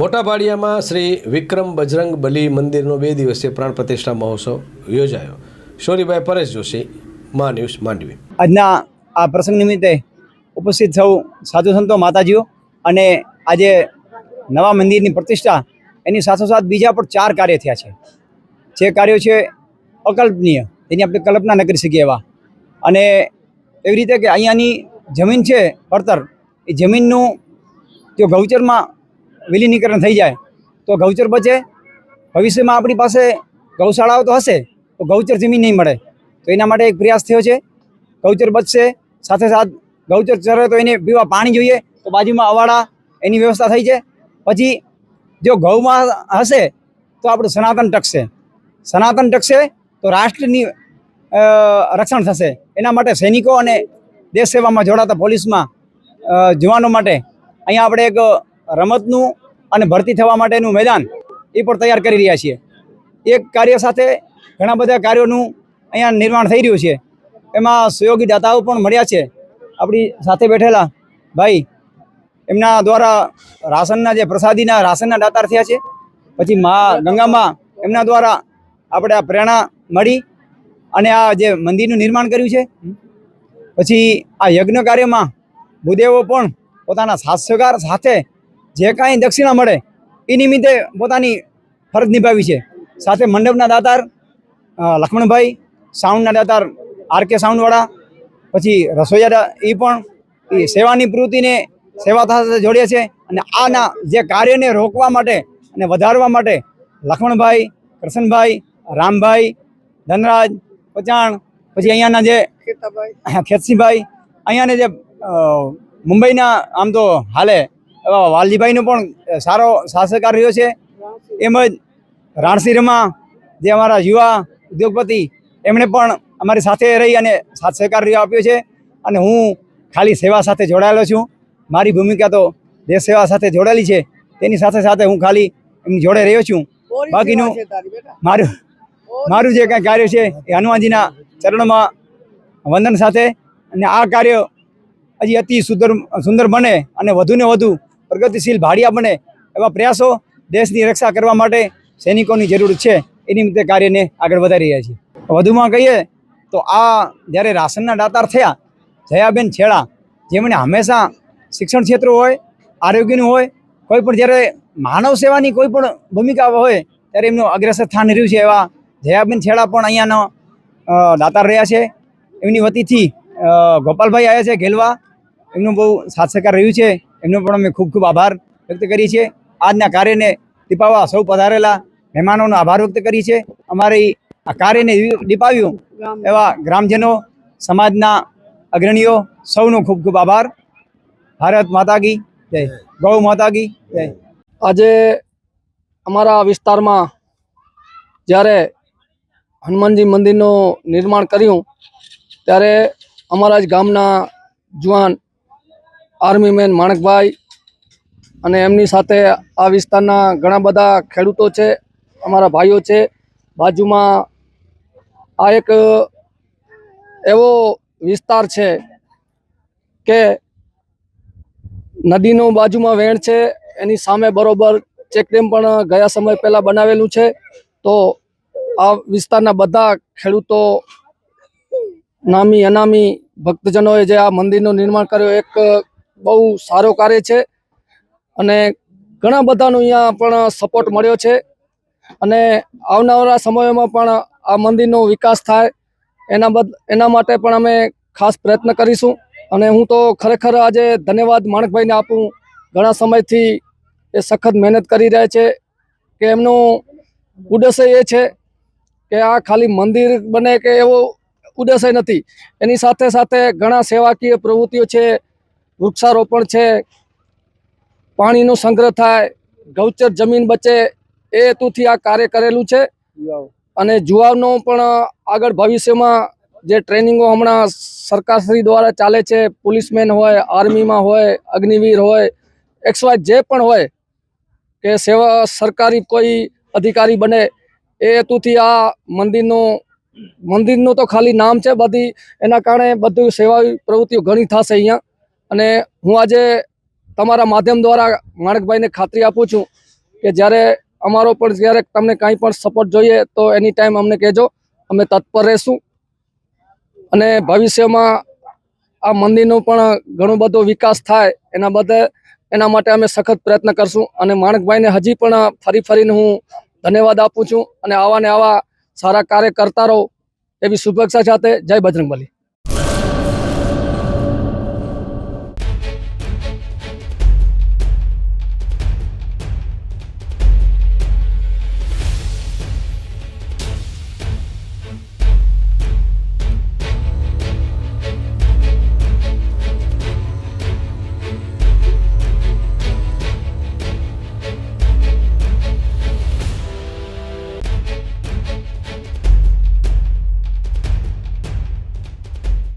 મોટા ભાડિયામાં શ્રી વિક્રમ બજરંગ બલી મંદિરનો બે દિવસીય પ્રાણ પ્રતિષ્ઠા મહોત્સવ યોજાયો. શોરીભાઈ પરેશ જોશી, મા ન્યૂઝ માંડવી. આજના આ પ્રસંગ નિમિત્તે ઉપસ્થિત સૌ સાધુ સંતો માતાજીઓ અને આજે નવા મંદિરની પ્રતિષ્ઠા, એની સાથોસાથ બીજા પણ ચાર કાર્ય થયા છે. જે કાર્યો છે અકલ્પનીય એની આપણે કલ્પના ન કરી શકીએ એવા. અને એવી રીતે કે અહીંયાની જમીન છે, પડતર. એ જમીનનું જો ગૌચરમાં વિલીનીકરણ થઈ જાય, તો ગૌચર બચે. ભવિષ્યમાં આપણી પાસે ગૌશાળાઓ તો હશે, તો ગૌચર જમીન નહીં મળે. તો એના માટે એક પ્રયાસ થયો છે. ગૌચર બચશે, સાથે સાથ ગૌચર ચરે તો એને પીવા પાણી જોઈએ, તો બાજુમાં અવાડા, એની વ્યવસ્થા થઈ છે. પછી જો ગૌમાં હશે, તો આપણું સનાતન ટકશે. સનાતન ટકશે, તો રાષ્ટ્રની રક્ષણ થશે. એના માટે સૈનિકો અને દેશ સેવામાં જોડાતા પોલીસમાં જવાનો માટે. અહીંયા આપણે એક રમતનું અને ભરતી થવા માટેનું મેદાન એ પણ તૈયાર કરી રહ્યા છીએ. એક કાર્ય સાથે ઘણા બધા કાર્યોનું અહીંયા નિર્માણ થઈ રહ્યું છે. એમાં સહયોગી દાતાઓ પણ મળ્યા છે. આપણી સાથે બેઠેલા ભાઈ એમના દ્વારા રાશનના જે પ્રસાદીના રાશનના દાતાર થયા છે. પછી મા ગંગામાં એમના દ્વારા આપણે આ પ્રેરણા મળી અને આ જે મંદિરનું નિર્માણ કર્યું છે. પછી આ યજ્ઞ કાર્યમાં ભૂદેવો પણ પોતાના સાસ્યકાર સાથે જે કાંઈ દક્ષિણા મળે એ નિમિત્તે પોતાની ફરજ નિભાવી છે. સાથે મંડપના દાતાર લક્ષ્મણભાઈ સાઉન્ડના દાતાર આર કે સાઉન્ડવાળા પછી રસોઈયા એ પણ એ સેવાની પ્રવૃત્તિને સેવા સાથે જોડે છે અને આના જે કાર્યને રોકવા માટે અને વધારવા માટે લક્ષ્મણભાઈ કૃષ્ણભાઈ રામભાઈ ધનરાજ પચાણ પછી અહીંયાના જે ખેતસીભાઈ અહીંયાને જે મુંબઈના આમ તો હાલે વાલજીભાઈનો પણ સારો શાસકાર રહ્યો છે. એમ જ રાણસીરમાં જે અમારા યુવા ઉદ્યોગપતિ એમણે પણ અમારી સાથે રહી અને સાથ સહકાર રહ્યો આપ્યો છે. અને હું ખાલી સેવા સાથે જોડાયેલો છું. મારી ભૂમિકા તો દેશ સેવા સાથે જોડાયેલી છે. તેની સાથે સાથે હું ખાલી એમની જોડે રહ્યો છું. બાકીનું મારું મારું જે કાંઈ કાર્ય છે એ હનુમાનજીના ચરણોમાં વંદન સાથે. અને આ કાર્ય હજી અતિ સુંદર સુંદર બને અને વધુને વધુ પ્રગતિશીલ ભાડિયા બને એવા પ્રયાસો દેશની રક્ષા કરવા માટે સૈનિકોની જરૂર છે. એ નિમિત્તે કાર્યને આગળ વધારી રહ્યા છીએ. વધુમાં કહીએ તો આ જ્યારે રાશનના દાતાર થયા, જયાબેન છેડા, જેમણે હંમેશા શિક્ષણ ક્ષેત્ર હોય, આરોગ્યનું હોય, કોઈ પણ જ્યારે માનવ સેવાની કોઈ પણ ભૂમિકા હોય, ત્યારે એમનું અગ્રેસર સ્થાન રહ્યું છે એવા જયાબેન છેડા પણ અહીંયાનો દાતાર રહ્યા છે. એમની વતીથી ગોપાલભાઈ આવ્યા છે ઘેલવા. એમનું બહુ સાથ સહકાર રહ્યું છે. એમનો પણ અમે ખૂબ ખૂબ આભાર વ્યક્ત કરીએ છીએ. આજના કાર્યને દીપાવવા સૌ પધારેલા મહેમાનોનો આભાર વ્યક્ત કરી છે અમારી આ કાર્યને દીપાવ્યું એવા ગ્રામજનો, સમાજના અગ્રણીઓ, સૌનો ખૂબ ખૂબ આભાર. ભારત માતા કી જય. ગૌ માતા કી જય. આજે અમારા વિસ્તારમાં જ્યારે હનુમાનજી મંદિરનું નિર્માણ કર્યું, ત્યારે અમારા જ ગામના જુવાન આર્મી મેન માણકભાઈ અને એમની સાથે આ વિસ્તારના ઘણા બધા ખેડૂતો છે, અમારા ભાઈઓ છે. બાજુમાં આ એક એવો વિસ્તાર છે કે નદીનું બાજુમાં વેણ છે, એની સામે બરોબર ચેકડેમ પણ ગયા સમય પહેલાં બનાવેલું છે. તો આ વિસ્તારના બધા ખેડૂતો નામી અનામી ભક્તજનોએ જે આ મંદિરનું નિર્માણ કર્યું, એક બહુ સારો કાર્ય છે. અને ઘણા બધાનો અહીંયા પણ સપોર્ટ મળ્યો છે. અને આવનારા સમયોમાં પણ આ મંદિરનો વિકાસ થાય. એના બદ, એના માટે પણ અમે ખાસ પ્રયત્ન કરીશું. અને હું તો ખરેખર આજે ધન્યવાદ માણકભાઈને આપું. ઘણા સમયથી એ સખત મહેનત કરી રહ્યા છે. કે એમનું ઉદ્દેશ્ય એ છે કે આ ખાલી મંદિર બને કે એવો ઉદ્દેશ્ય નથી. એની સાથે સાથે ઘણા સેવાકીય પ્રવૃત્તિઓ છે. વૃક્ષારોપણ છે પાણીનો સંગ્રહ થાય ગૌચર જમીન બચે એ હેતુથી આ કાર્ય કરેલું છે. અને જુવાવનો પણ આગળ ભવિષ્યમાં જે ટ્રેનિંગો હમણાં સરકારશ્રી દ્વારા ચાલે છે પોલીસમેન હોય આર્મીમાં હોય અગ્નિવીર હોય એક્સવાય જે પણ હોય કે સેવા સરકારી કોઈ અધિકારી બને એ હેતુથી આ મંદિરનું મંદિરનું તો ખાલી નામ છે બધી એના કારણે બધું સેવા પ્રવૃત્તિઓ ઘણી થશે અહીંયા. અને હું આજે તમારા માધ્યમ દ્વારા માણકભાઈને ખાતરી આપું છું કે જ્યારે અમારો પણ જ્યારે તમને કાંઈ પણ સપોર્ટ જોઈએ તો એની ટાઈમ અમને કહેજો. અમે તત્પર રહેશું. અને ભવિષ્યમાં આ મંદિરનો પણ ઘણો બધો વિકાસ થાય એના બધે એના માટે અમે સખત પ્રયત્ન કરશું. અને માણકભાઈને હજી પણ ફરી ફરીને હું ધન્યવાદ આપું છું. અને આવા ને આવા સારા કાર્ય કરતા રહો. એવી શુભેચ્છા સાથે જય બજરંગબલી.